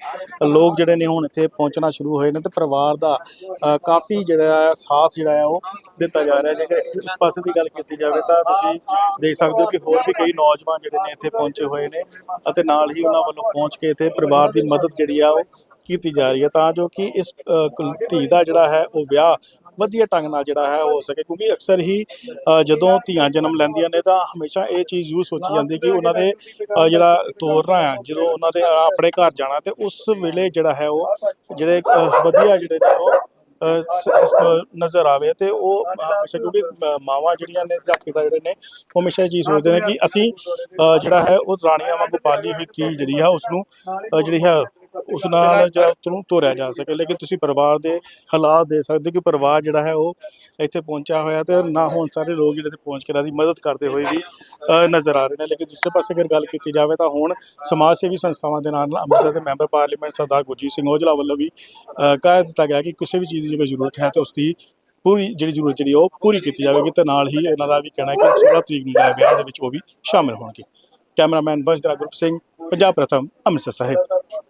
ਲੋਕ ਜਿਹੜੇ ਨੇ ਹੁਣ ਇੱਥੇ ਪਹੁੰਚਣਾ ਸ਼ੁਰੂ ਹੋਏ ਨੇ ਤੇ ਪਰਿਵਾਰ ਦਾ ਅ, ਕਾਫੀ ਜਿਹੜਾ ਹੈ ਸਾਥ ਜਿਹੜਾ ਹੈ ਉਹ ਦਿੱਤਾ ਜਾ ਰਿਹਾ। ਜੇਕਰ ਇਸ ਇਸ ਪਾਸੇ ਦੀ ਗੱਲ ਕੀਤੀ ਜਾਵੇ ਤਾਂ ਤੁਸੀਂ ਦੇਖ ਸਕਦੇ ਹੋ ਕਿ ਹੋਰ ਵੀ ਕਈ ਨੌਜਵਾਨ ਜਿਹੜੇ ਨੇ ਇੱਥੇ ਪਹੁੰਚੇ ਹੋਏ ਨੇ ਅਤੇ ਨਾਲ ਹੀ ਉਹਨਾਂ ਵੱਲੋਂ ਪਹੁੰਚ ਕੇ ਇੱਥੇ ਪਰਿਵਾਰ ਦੀ ਮਦਦ ਜਿਹੜੀ ਆ ਉਹ ਕੀਤੀ ਜਾ ਰਹੀ ਹੈ। ਤਾਂ ਜੋ ਕਿ ਇਸ ਅ, ਕੁਲ- ਧੀ ਦਾ ਜਿਹੜਾ ਹੈ ਉਹ ਵਿਆਹ ਵਧੀਆ ਢੰਗ ਨਾਲ ਜਿਹੜਾ ਹੈ ਹੋ ਸਕੇ, ਕਿਉਂਕਿ ਅਕਸਰ ਹੀ ਜਦੋਂ ਧੀਆਂ ਜਨਮ ਲੈਂਦੀਆਂ ਨੇ ਤਾਂ ਹਮੇਸ਼ਾ ਇਹ ਚੀਜ਼ ਜ਼ਰੂਰ ਸੋਚੀ ਜਾਂਦੀ ਕਿ ਉਹਨਾਂ ਦੇ ਜਿਹੜਾ ਤੋਰਨਾ ਹੈ, ਜਦੋਂ ਉਹਨਾਂ ਦੇ ਆਪਣੇ ਘਰ ਜਾਣਾ ਤੇ ਉਸ ਵੇਲੇ ਜਿਹੜਾ ਹੈ ਉਹ, ਜਿਹੜੇ ਵਧੀਆ ਜਿਹੜੇ ਨੇ ਉਹ ਨਜ਼ਰ ਆਵੇ ਤੇ ਉਹ ਹਮੇਸ਼ਾ ਕਿਉਂਕਿ ਮਾਵਾਂ ਜਿਹੜੀਆਂ ਨੇ, ਜਾਂ ਪਿਤਾ ਜਿਹੜੇ ਨੇ, ਉਹ ਹਮੇਸ਼ਾ ਇਹ ਚੀਜ਼ ਸੋਚਦੇ ਨੇ ਕਿ ਅਸੀਂ ਜਿਹੜਾ ਹੈ ਉਹ ਰਾਣੀਆਂ ਵਾਂਗੂ ਪਾਲੀ ਹੋਈ ਧੀ ਜਿਹੜੀ ਹੈ ਉਸ ਨੂੰ ਜਿਹੜੀ ਹੈ ਉਸ ਨਾਲ ਜਿਹੜਾ ਉਹਨੂੰ ਤੋਰਿਆ ਜਾ ਸਕੇ ਲੇਕਿਨ ਤੁਸੀਂ ਪਰਿਵਾਰ ਦੇ ਹਾਲਾਤ ਦੇ ਸਕਦੇ ਕਿ ਪਰਿਵਾਰ ਜਿਹੜਾ ਹੈ ਉਹ ਇੱਥੇ ਪਹੁੰਚਿਆ ਹੋਇਆ ਤੇ ਨਾ ਹੁਣ ਸਾਰੇ ਲੋਕ ਜਿਹੜੇ ਇੱਥੇ ਪਹੁੰਚ ਕੇ ਇਹਨਾਂ ਦੀ ਮਦਦ ਕਰਦੇ ਹੋਏ ਵੀ ਨਜ਼ਰ ਆ ਰਹੇ ਨੇ। ਲੇਕਿਨ ਦੂਸਰੇ ਪਾਸੇ ਅਗਰ ਗੱਲ ਕੀਤੀ ਜਾਵੇ ਤਾਂ ਹੁਣ ਸਮਾਜ ਸੇਵੀ ਸੰਸਥਾਵਾਂ ਦੇ ਨਾਲ ਅੰਮ੍ਰਿਤਸਰ ਦੇ ਮੈਂਬਰ ਪਾਰਲੀਮੈਂਟ ਸਰਦਾਰ ਗੁਰਜੀਤ ਸਿੰਘ ਔਜਲਾ ਵੱਲੋਂ ਵੀ ਕਹਿ ਦਿੱਤਾ ਗਿਆ ਕਿ ਕਿਸੇ ਵੀ ਚੀਜ਼ ਦੀ ਜੇਕਰ ਜ਼ਰੂਰਤ ਹੈ ਤੇ ਉਸ ਦੀ ਪੂਰੀ ਜਿਹੜੀ ਜ਼ਰੂਰਤ ਜਿਹੜੀ ਉਹ ਪੂਰੀ ਕੀਤੀ ਜਾਵੇਗੀ ਤੇ ਨਾਲ ਹੀ ਇਹਨਾਂ ਦਾ ਵੀ ਕਹਿਣਾ ਹੈ ਕਿ 16 ਤਰੀਕ ਨੂੰ ਜਿਹੜਾ ਵਿਆਹ ਦੇ ਵਿੱਚ ਉਹ ਵੀ ਸ਼ਾਮਿਲ ਹੋਣਗੇ। ਕੈਮਰਾਮੈਨ ਵੰਸ਼ਧਰਾ ਗਰੁੱਪ ਸਿੰਘ ਪੰਜਾਬ ਪ੍ਰਥਮ ਅੰਮ੍ਰਿਤਸਰ ਸਾਹਿਬ।